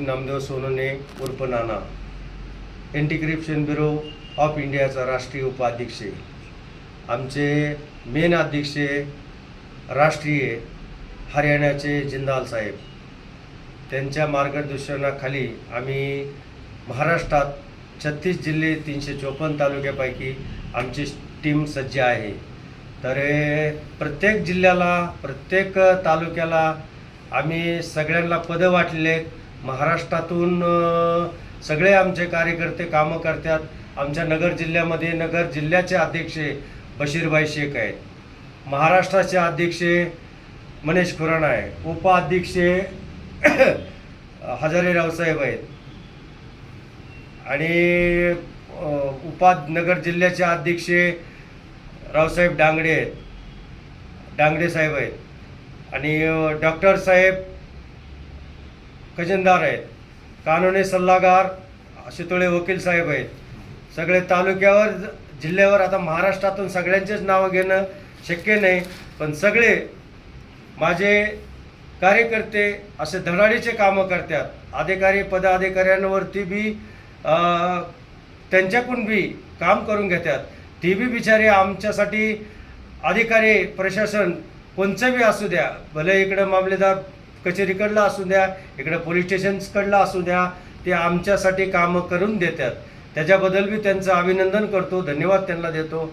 नामदेव सोनोने उर्फ नाना. Anti bureau of इंडियाचा राष्ट्रीय उपाध्यक्ष आहे. आमचे मेन अध्यक्ष राष्ट्रीय हरियाणाचे जिंदाल साहेब. त्यांच्या मार्गदर्शनाखाली आम्ही महाराष्ट्रात छत्तीस जिल्हे तीनशे चोपन्न तालुक्यापैकी आमची टीम सज्ज आहे. तर हे प्रत्येक जिल्ह्याला प्रत्येक तालुक्याला आम्ही सगळ्यांना पदं वाटलेले आहेत. महाराष्ट्रातून सगळे आमचे कार्यकर्ते कामं करतात. आमच्या नगर जिल्ह्यामध्ये नगर जिल्ह्याचे अध्यक्ष बशीरभाई शेख आहेत. महाराष्ट्राचे अध्यक्ष मनीष खुराणा आहे उपाध्यक्ष हजारे रावसाहेब आहेत. आणि उपा नगर जिल्ह्याचे अध्यक्ष रावसाहेब डांगडे आहेत. डांगडे साहेब आहेत. आणि डॉक्टर साहेब खजिनदार आहेत. कानुनी सल्लागार शितोळे वकील साहेब आहेत. सगळे तालुक्यावर ज- जिल्ह्यावर आता महाराष्ट्रातून सगळ्यांचेच नावं घेणं शक्य नाही पण सगळे माझे कार्यकर्ते असे धडाडीचे कामं करतात. अधिकारी पदाधिकाऱ्यांवरती बी त्यांच्याकडून बी काम करून घेतात. ती बी बिचारे आमच्यासाठी अधिकारी प्रशासन कोणचं बी असू द्या भले इकडं मामलेदार कचेरीकडलं असू द्या इकडं पोलीस स्टेशन्सकडलं असू द्या ते आमच्यासाठी कामं करून देतात. त्याच्याबद्दल बी त्यांचं अभिनंदन करतो धन्यवाद त्यांना देतो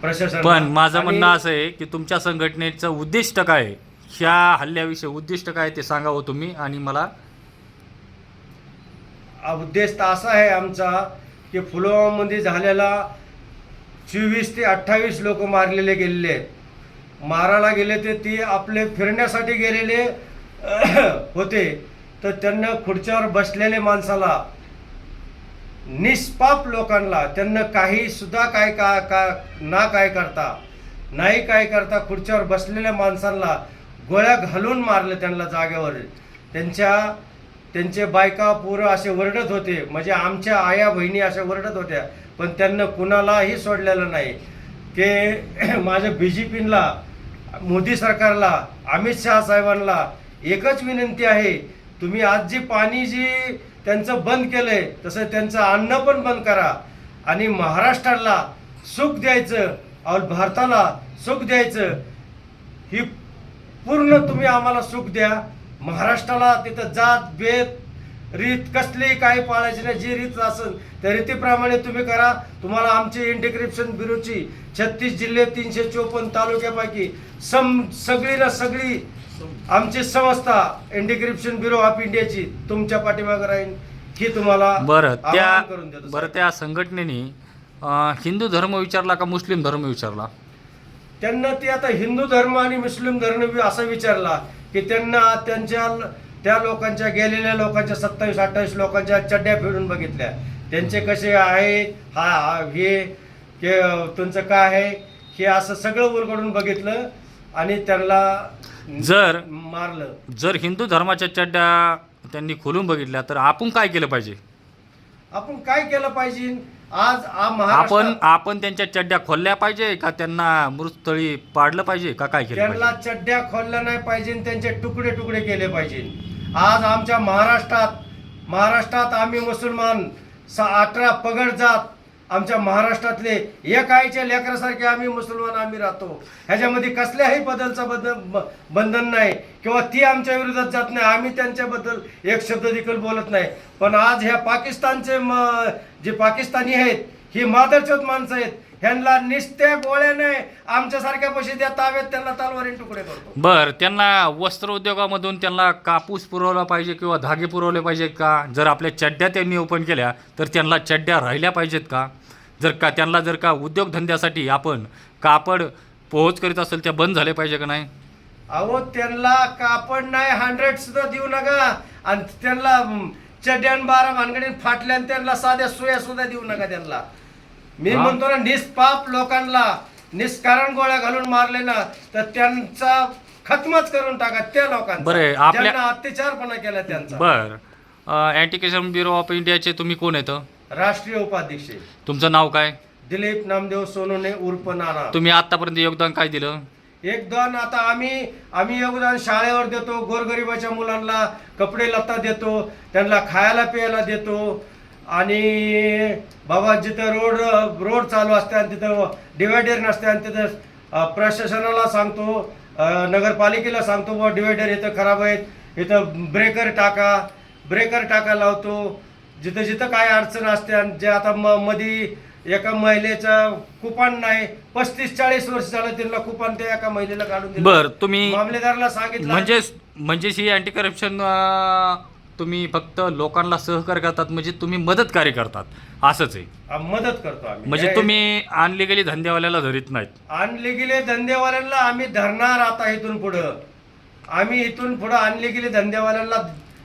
प्रशासन. पण माझं म्हणणं असं आहे की तुमच्या संघटनेचं उद्दिष्ट काय आहे? ह्या हल्ल्याविषयी उद्दिष्ट काय आहे ते सांगावं तुम्ही आणि मला? हा उद्देश तर असा आहे आमचा की पुलवामामध्ये झालेला चोवीस ते अठ्ठावीस लोक मारलेले गेलेले आहेत. मारायला गेले ते ती आपले फिरण्यासाठी गेलेले होते. तर त्यांना खुर्च्यावर बसलेले माणसाला निष्पाप लोकांना त्यांना काही सुद्धा काय का का ना काय करता नाही काय करता खुर्च्यावर बसलेल्या माणसांना गोळ्या घालून मारलं त्यांना जागेवर. त्यांच्या त्यांचे बायका पोरं असे वरडत होते. म्हणजे आमच्या आया बहिणी अशा वरडत होत्या. पण त्यांना कुणालाही सोडलेलं नाही. ते माझ्या बी जे पीला मोदी सरकारला अमित शहा साहेबांना एकच विनंती आहे तुम्ही आज जी पाणी जी त्यांचं बंद केलं आहे तसं त्यांचं अन्न पण बंद करा. आणि महाराष्ट्राला सुख द्यायचं और भारताला सुख द्यायचं ही पूर्ण तुम्ही आम्हाला सुख द्या. महाराष्ट्राला तिथं जात भेद रीत कसलीही काही पाळायची नाही जी रीत असेल त्या रीतीप्रमाणे तुम्ही करा तुम्हाला आमची इंटिग्रेशन ब्युरोची छत्तीस जिल्हे तीनशे चोपन्न तालुक्यापैकी सम सगळी ना सगळी आमची संस्था इंटिग्रेशन ब्युरो ऑफ इंडियाची तुमच्या पाठीमागे राहील ही तुम्हाला बरं त्या आवाहन करून देतो बरं. त्या संघटनेने हिंदू धर्म विचारला का मुस्लिम धर्म विचारला त्यांना ते आता हिंदू धर्म आणि मुस्लिम धर्म असा विचारला की त्यांना त्यांच्या त्या लोकांच्या गेलेल्या लोकांच्या सत्तावीस अठ्ठावीस लोकांच्या चड्ड्या फिरून बघितल्या. त्यांचे कसे आहे? हा हा, हे के तुमचं काय आहे? हे असं सगळं उलगडून बघितलं आणि त्यांना जर मारलं. जर हिंदू धर्माच्या चड्ड्या त्यांनी खोलून बघितल्या तर आपण काय केलं पाहिजे? आपण काय केलं पाहिजे? आज आपण आपण त्यांच्या चड्ड्या खोलल्या पाहिजे का त्यांना मृतस्थळी पाडलं पाहिजे का काय केलं त्यांना चड्ड्या खोलल्या नाही पाहिजे त्यांचे तुकडे तुकडे केले पाहिजे. आज आमच्या महाराष्ट्रात महाराष्ट्रात आम्ही मुसलमान स अठरा पगड जात आमच्या महाराष्ट्रातले एक आईच्या लेकरासारखे आम्ही मुसलमान आम्ही राहतो. ह्याच्यामध्ये कसल्याही बदलचं बदल ब- बंधन नाही किंवा ती आमच्या विरोधात जात नाही. आम्ही त्यांच्याबद्दल एक शब्द देखील बोलत नाही. पण आज ह्या पाकिस्तानचे म जे पाकिस्तानी आहेत ही मादरचोत माणसं आहेत ह्यांना निस्त्या गोळ्याने आमच्यासारख्या पैसे ताब्यात त्यांना तालवारीन तुकडे करतो. बर त्यांना वस्त्र उद्योगामधून त्यांना कापूस पुरवला पाहिजे किंवा धागे पुरवले पाहिजेत का? जर आपल्या चड्ड्या त्यांनी ओपन केल्या तर त्यांना चड्ड्या राहिल्या पाहिजेत का? जर का त्यांना जर का उद्योगधंद्यासाठी आपण कापड पोहोच करीत असेल त्या बंद झाले पाहिजे का नाही? अहो त्यांना कापड नाही हंड्रेड सुद्धा देऊ नका. आणि त्यांना चड्यान बारा भानगडीन फाटल्या आणि त्यांना साध्या सुया सुद्धा देऊ नका त्यांना. मी. म्हणतो ना निष्पाप लोकांना निष्कारण गोळ्या घालून मारले ना तर त्यांचा खतमच करून टाका त्या लोकांना बरं, आपल्या- ज्यांना अत्याचारपणा केला त्यांचा. बर. अँटिकेशन ब्युरो ऑफ इंडियाचे तुम्ही कोण येतं राष्ट्रीय उपाध्यक्ष. तुमचं नाव काय? दिलीप नामदेव सोनोने उर्फ नाना. तुम्ही आतापर्यंत योगदान काय दिलं? एक दोन आता आम्ही आम्ही योगदान शाळेवर देतो गोरगरिबाच्या मुलांना कपडे लत्ता देतो त्यांना खायला प्यायला देतो आणि बाबा जिथं रोड रोड चालू असते आणि तिथं डिवायडर नसते आणि तिथं प्रशासनाला सांगतो नगरपालिकेला सांगतो बुवा डिवायडर इथं खराब आहेत इथं ब्रेकर टाका ब्रेकर टाका लावतो. जिथं जिथं काय अडचण असते आणि जे आता म मधी एका महिलेचं कुपन नाही पस्तीस चाळीस वर्ष झालं त्यांना कुपन त्या एका महिलेला काढून दिलं. बर तुम्ही मामलेदाराला सांगितलं. म्हणजे म्हणजे ही अँटी करप्शन तुम्ही फक्त लोकांना सहकार्य करतात म्हणजे तुम्ही मदतकार्य करतात. असंच आहे. आ, मदत करतो आम्ही. म्हणजे तुम्ही अनलिगली धंद्यावाल्याला धरीत नाहीत. आणले गेले धंदेवाल्यांना आम्ही धरणार आता इथून पुढं. आम्ही इथून पुढं आणले गेले धंदेवाल्यांना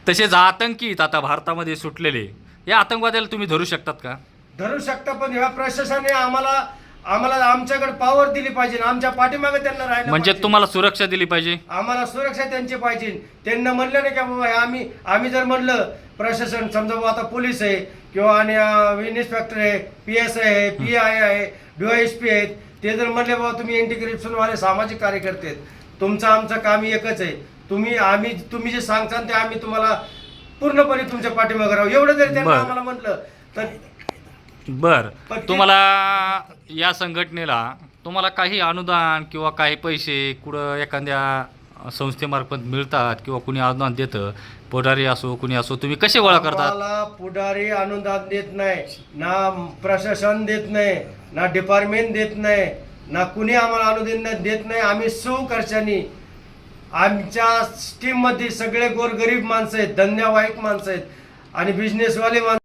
तसेच आतंकी आहेत आता भारतामध्ये सुटलेले. या आतंकवाद्याला तुम्ही धरू शकतात का? धरू शकता पण ह्या प्रशासनाने आम्हाला आम्हाला आमच्याकडे पॉवर दिली पाहिजे आमच्या पाठीमागे त्यांना राहायला म्हणजे पाहिजे. तुम्हाला सुरक्षा दिली पाहिजे? आम्हाला सुरक्षा त्यांची पाहिजे. त्यांना म्हणलं नाही का बाबा हे आम्ही आम्ही जर म्हणलं प्रशासन समजा बाबा आता पोलीस आहे किंवा आणि अं, इन्स्पेक्टर आहे पी एस आय आहे पी आय आहे डीवायएसपी आहेत ते जर म्हणले बाबा तुम्ही अँटी वाले सामाजिक कार्यकर्ते आहेत. तुमचं आमचं काम एकच आहे. तुम्ही आम्ही तुम्ही जे सांगताल ते आम्ही तुम्हाला पूर्णपणे तुमच्या पाठीमागे राहू. एवढं जरी त्यांना बरं. आम्हाला म्हटलं तर बर. पण ते- तुम्हाला या संघटनेला तुम्हाला काही अनुदान किंवा काही पैसे कुठं एखाद्या संस्थेमार्फत मिळतात किंवा कुणी अनुदान देतं? पुढारी असो कुणी असो तुम्ही कसे गोळा करता आम्हाला पुढारी अनुदान देत नाही ना प्रशासन देत नाही ना डिपार्टमेंट देत नाही ना कुणी आम्हाला अनुदान देत नाही. आम्ही सुखर्चानी आमच्या स्टीममध्ये मध्ये सगळे गोरगरीब माणसं आहेत धंद्यावाईक माणसं आहेत आणि बिझनेसवाले माणसं